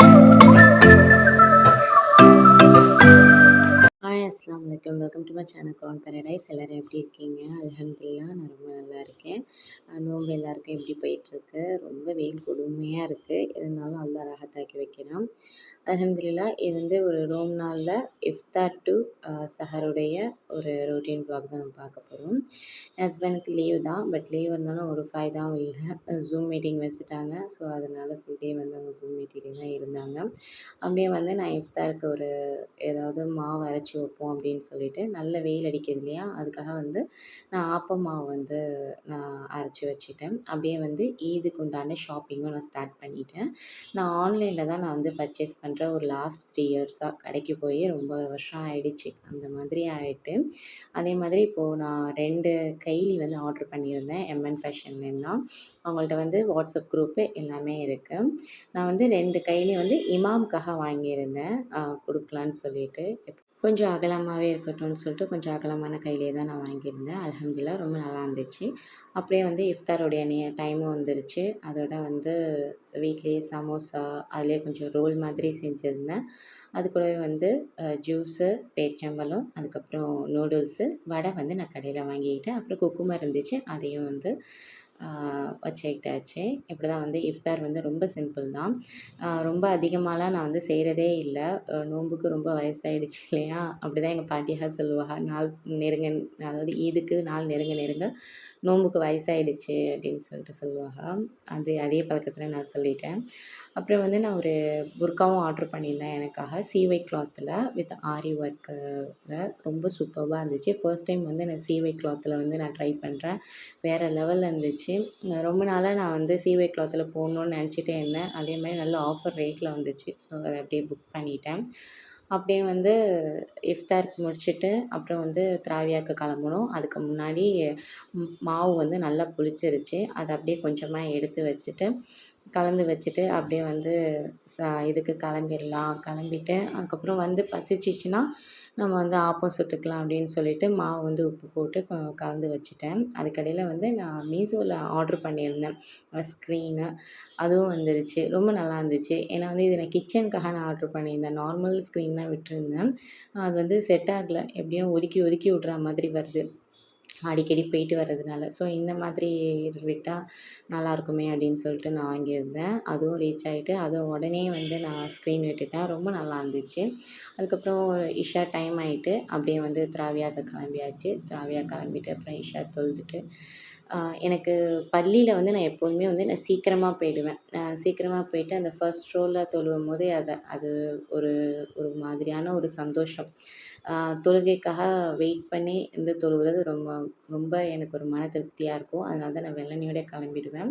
you welcome to my channel Khan paradise எல்லோரும் எப்படி இருக்கீங்க? அலஹம்துல்லா நான் ரொம்ப நல்லா இருக்கேன். நோம்பு எல்லாருக்கும் எப்படி போயிட்டுருக்கு? ரொம்ப வெயில் கொடுமையாக இருக்குது இருந்தாலும் அல்லா ராஹத்தாக்கி வைக்கிறான். அலமதுல்லா இது வந்து ஒரு ரோம் நாளில் இஃப்தார் டு சஹருடைய ஒரு ரொட்டீன் ப்ளாக் தான் நம்ம பார்க்க போகிறோம் ஹஸ்பண்டுக்கு லீவ் தான். பட் லீவ் இருந்தாலும் ஒரு ஃபைவ் தான் இல்லை ஜூம் மீட்டிங் வச்சுட்டாங்க. ஸோ அதனால் ஃபுல் டே வந்து அவங்க ஜூம் மீட்டிங் தான் இருந்தாங்க. அப்படியே வந்து நான் இஃப்தாருக்கு ஒரு ஏதாவது மாவு அரைச்சி வைப்போம் அப்படின்னு சொல்லிட்டு நல்ல வெயில் அடிக்கிறது இல்லையா? அதுக்காக வந்து நான் ஆப்ப மாவு வந்து நான் அரைச்சி வச்சுட்டேன். அப்படியே வந்து ஈதுக்கு உண்டான ஷாப்பிங்கும் நான் ஸ்டார்ட் பண்ணிட்டேன். நான் ஆன்லைனில் தான் நான் வந்து பர்ச்சேஸ் பண்ணுறேன் ஒரு லாஸ்ட் த்ரீ இயர்ஸாக கடைக்கு போய் ரொம்ப வருஷம் ஆகிடுச்சு அந்த மாதிரி ஆகிட்டு அதே மாதிரி இப்போது நான் ரெண்டு கைலி வந்து ஆர்டர் பண்ணியிருந்தேன். எம்என் ஃபேஷன்லேருந்து தான். அவங்கள்ட்ட வந்து வாட்ஸ்அப் குரூப்பு எல்லாமே இருக்குது நான் வந்து ரெண்டு கையிலையும் வந்து இமாம்காக வாங்கியிருந்தேன். கொடுக்கலான்னு சொல்லிட்டு. கொஞ்சம் அகலமாகவே இருக்கட்டும்னு சொல்லிட்டு கொஞ்சம் அகலமான கையிலே தான் நான் வாங்கியிருந்தேன். அலமதுல்லா ரொம்ப நல்லா இருந்துச்சு. அப்படியே வந்து இஃப்தாருடைய நே டைமும் வந்துருச்சு. அதோட வந்து வீட்லேயே சமோசா அதிலே கொஞ்சம் ரோல் மாதிரி செஞ்சுருந்தேன். அது கூடவே வந்து ஜூஸு பேச்சம்பழம் அதுக்கப்புறம் நூடுல்ஸு வடை வந்து நான் கடையில் வாங்கிக்கிட்டேன். அப்புறம் குக்குமர் இருந்துச்சு. அதையும் வந்து வச்சுக்கிட்டாச்சு. இப்படி தான் வந்து இஃப்தார் வந்து ரொம்ப சிம்பிள் தான். ரொம்ப அதிகமாகலாம் நான் வந்து செய்கிறதே இல்லை. நோன்புக்கு ரொம்ப வயசாயிடுச்சு இல்லையா? அப்படி தான் எங்கள் பாட்டியாக சொல்லுவாங்க. நாள் நெருங்க அதாவது ஈதுக்கு நாள் நெருங்க நெருங்க. நோம்புக்கு வயசாயிடுச்சு அப்படின்னு சொல்லிட்டு சொல்லுவாங்க. அது அதே பழக்கத்தில் நான் சொல்லிட்டேன். அப்புறம் வந்து நான் ஒரு புர்காவும் ஆர்டர் பண்ணியிருந்தேன் எனக்காக. சீவை கிளாத்தில் வித் ஆரி ஒர்க்கில் ரொம்ப சூப்பராக இருந்துச்சு. ஃபர்ஸ்ட் டைம் வந்து நான் சீவை கிளாத்தில் வந்து நான் ட்ரை பண்ணுறேன் வேறு லெவலில் இருந்துச்சு. ரொம்ப நாளாக நான் வந்து சீவை கிளாத்தில் போகணுன்னு நினச்சிட்டே இருந்தேன். அதே மாதிரி நல்ல ஆஃபர் ரேட்டில் வந்துச்சு. ஸோ அதை அப்படியே புக் பண்ணிட்டேன். அப்படியே வந்து இஃப்தாருக்கு முடிச்சுட்டு அப்புறம் வந்து திராவியாக்கு கிளம்பணும். அதுக்கு முன்னாடி மாவு வந்து நல்லா புளிச்சிருச்சு. அதை அப்படியே கொஞ்சமாக எடுத்து வச்சுட்டு கலந்து வச்சுட்டு அப்படியே வந்து ச இதுக்கு கிளம்பிடலாம். கிளம்பிட்டு அதுக்கப்புறம் வந்து பசிச்சிச்சுன்னா நம்ம வந்து ஆப்பம் சுட்டுக்கலாம் அப்படின்னு சொல்லிட்டு மாவு வந்து உப்பு போட்டு க- கலந்து வச்சுட்டேன். அதுக்கடையில் வந்து நான் மீஷோவில் ஆர்டர் பண்ணியிருந்தேன். ஸ்க்ரீனு அதுவும் வந்துருச்சு. ரொம்ப நல்லா இருந்துச்சு. ஏன்னா வந்து இது நான் கிச்சனுக்காக நான் ஆர்டர் பண்ணியிருந்தேன். நார்மல் ஸ்க்ரீன் தான் விட்டுருந்தேன். அது வந்து செட் ஆகலை. எப்படியும் ஒதுக்கி ஒதுக்கி விட்ற மாதிரி வருது. அடிக்கடி போயிட்டு வர்றதுனால. ஸோ இந்த மாதிரி விட்டால் நல்லாயிருக்குமே அப்படின்னு சொல்லிட்டு நான் வாங்கியிருந்தேன். அதுவும் ரீச் ஆகிட்டு அது உடனே வந்து நான் ஸ்க்ரீன் விட்டுட்டேன். ரொம்ப நல்லா இருந்துச்சு. அதுக்கப்புறம் இஷா டைம் ஆகிட்டு அப்படியே வந்து திராவியாக கிளம்பியாச்சு. திராவியா கிளம்பிட்டு அப்புறம் இஷா தொழுதுட்டு எனக்கு பள்ளியில் வந்து நான் எப்போதுமே வந்து நான் சீக்கிரமாக போயிடுவேன். சீக்கிரமாக போயிட்டு அந்த ஃபர்ஸ்ட் ரோவில் தொழுவும் போது அதை அது ஒரு ஒரு மாதிரியான ஒரு சந்தோஷம். தொழுகைக்காக வெயிட் பண்ணி இருந்து தொழுகிறது ரொம்ப ரொம்ப எனக்கு ஒரு மன திருப்தியாக இருக்கும். அதனால தான் நான் வெள்ளனையோட கிளம்பிடுவேன்.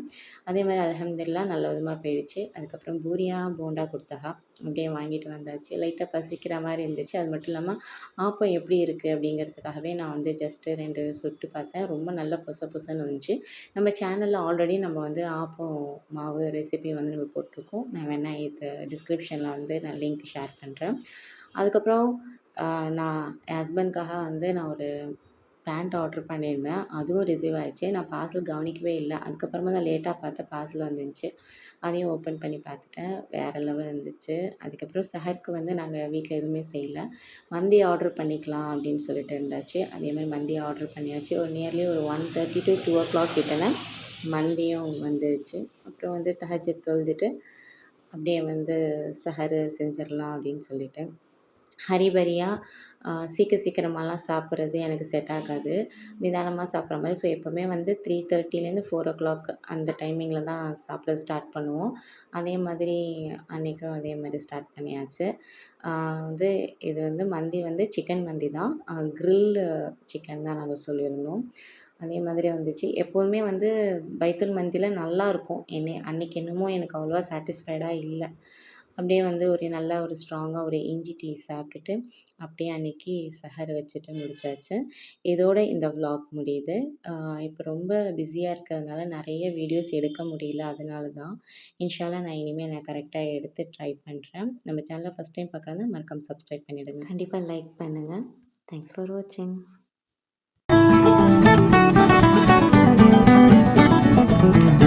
அதே மாதிரி அல்ஹம்துலில்லா நல்ல விதமாக போயிடுச்சு. அதுக்கப்புறம் பூரியா போண்டா கொடுத்தாங்க அப்படியே வாங்கிட்டு வந்தாச்சு. லைட்டாக பசிக்கிற மாதிரி இருந்துச்சு. அது மட்டும் இல்லாமல் ஆப்பம் எப்படி இருக்குது அப்படிங்கிறதுக்காகவே நான் வந்து ஜஸ்ட்டு ரெண்டு சுட்டு பார்த்தேன். ரொம்ப நல்ல பொச பொசன்னு இருந்துச்சு. நம்ம சேனலில் ஆல்ரெடி நம்ம வந்து ஆப்பம் மாவு ரெசிபி வந்து நம்ம போட்டிருக்கோம். நான் வேணால் இது டிஸ்கிரிப்ஷனில் வந்து நான் லிங்க் ஷேர் பண்ணுறேன் அதுக்கப்புறம் நான் என் ஹஸ்பண்ட்காக வந்து நான் ஒரு பேண்ட் ஆர்டர் பண்ணியிருந்தேன். அதுவும் ரிசீவ் ஆயிடுச்சு. நான் பார்சல் கவனிக்கவே இல்லை. அதுக்கப்புறமா தான் லேட்டாக பார்த்தேன் பார்சல் வந்துருந்துச்சு அதையும் ஓப்பன் பண்ணி பார்த்துட்டேன். வேறு லெவல் இருந்துச்சு. அதுக்கப்புறம் சஹருக்கு வந்து நாங்கள் வீட்டில் எதுவுமே செய்யலை. மந்தி ஆர்டர் பண்ணிக்கலாம் அப்படின்னு சொல்லிட்டு இருந்தாச்சு. அதே மாதிரி மந்தி ஆர்டர் பண்ணியாச்சு. ஒரு நியர்லி ஒரு one thirty to two o'clock கிட்டன மந்தியும் வந்துருச்சு. அப்புறம் வந்து தஹஜத் தொழுதுட்டு அப்படியே வந்து சஹரு செஞ்சிடலாம் அப்படின்னு சொல்லிவிட்டு ஹரிபரியாக சீக்க சீக்கிரமாலாம் சாப்பிட்றது எனக்கு செட் ஆகாது. நிதானமாக சாப்பிட்ற மாதிரி. ஸோ எப்போவுமே வந்து த்ரீ தேர்ட்டிலேருந்து ஃபோர் ஓ கிளாக் அந்த டைமிங்கில் தான் சாப்பிட ஸ்டார்ட் பண்ணுவோம். அதே மாதிரி அன்றைக்கும் அதே மாதிரி ஸ்டார்ட் பண்ணியாச்சு. வந்து இது வந்து மந்தி வந்து சிக்கன் மந்தி தான். க்ரில் சிக்கன் தான் நாங்கள் சொல்லியிருந்தோம். அதே மாதிரி வந்துச்சு. எப்போதுமே வந்து பைத்துல் மந்தியில் நல்லா இருக்கும். என்னை என்னமோ எனக்கு அவ்வளோவா சாட்டிஸ்ஃபைடாக இல்லை. அப்படியே வந்து ஒரு நல்ல ஒரு ஸ்ட்ராங்காக ஒரு இஞ்சி டீ சாப்பிட்டுட்டு அப்படியே அன்னைக்கு சஹர் வச்சுட்டு முடிச்சாச்சு. இதோட இந்த vlog முடியுது. இப்போ ரொம்ப பிஸியாக இருக்கிறதுனால நிறைய வீடியோஸ் எடுக்க முடியல. அதனால தான் இன்ஷால்லா நான் இனிமேல் நான் கரெக்டாக எடுத்து ட்ரை பண்ணுறேன் நம்ம சேனலை ஃபஸ்ட் டைம் பார்க்குறதா மறக்காம சப்ஸ்கிரைப் பண்ணிவிடுங்க கண்டிப்பாக லைக் பண்ணுங்கள் தேங்க்ஸ் ஃபார் வாட்சிங் Thank you.